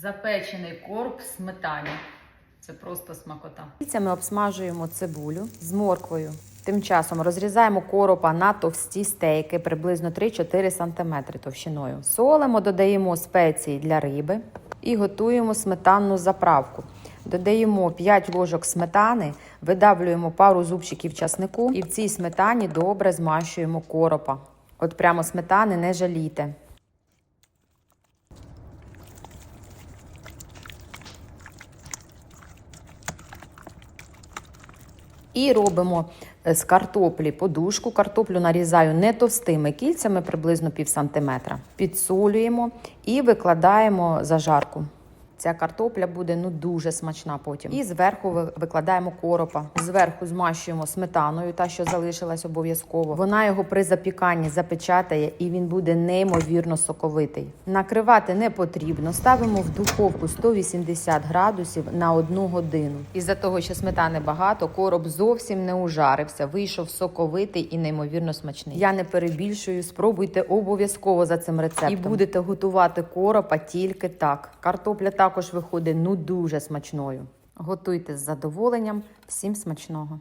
Запечений короб в сметані. Це просто смакота. Ми обсмажуємо цибулю з морквою. Тим часом розрізаємо коропа на товсті стейки, приблизно 3-4 см товщиною. Солимо, додаємо спеції для риби і готуємо сметанну заправку. Додаємо 5 ложок сметани, видавлюємо пару зубчиків часнику і в цій сметані добре змащуємо коропа. От прямо сметани не жалійте. І робимо е, з картоплі подушку. Картоплю нарізаю не товстими кільцями, приблизно пів сантиметра. Підсолюємо і викладаємо зажарку. Ця картопля буде ну дуже смачна потім. І зверху ви- викладаємо коропа. Зверху змащуємо сметаною, та що залишилась обов'язково. Вона його при запіканні запечатає і він буде неймовірно соковитий. Накривати не потрібно. Ставимо в духовку 180 градусів на одну годину. Із-за того, що сметани багато, короб зовсім не ужарився. Вийшов соковитий і неймовірно смачний. Я не перебільшую. Спробуйте обов'язково за цим рецептом. І будете готувати коропа тільки так. Картопля також виходить ну дуже смачною. Готуйте з задоволенням. Всім смачного!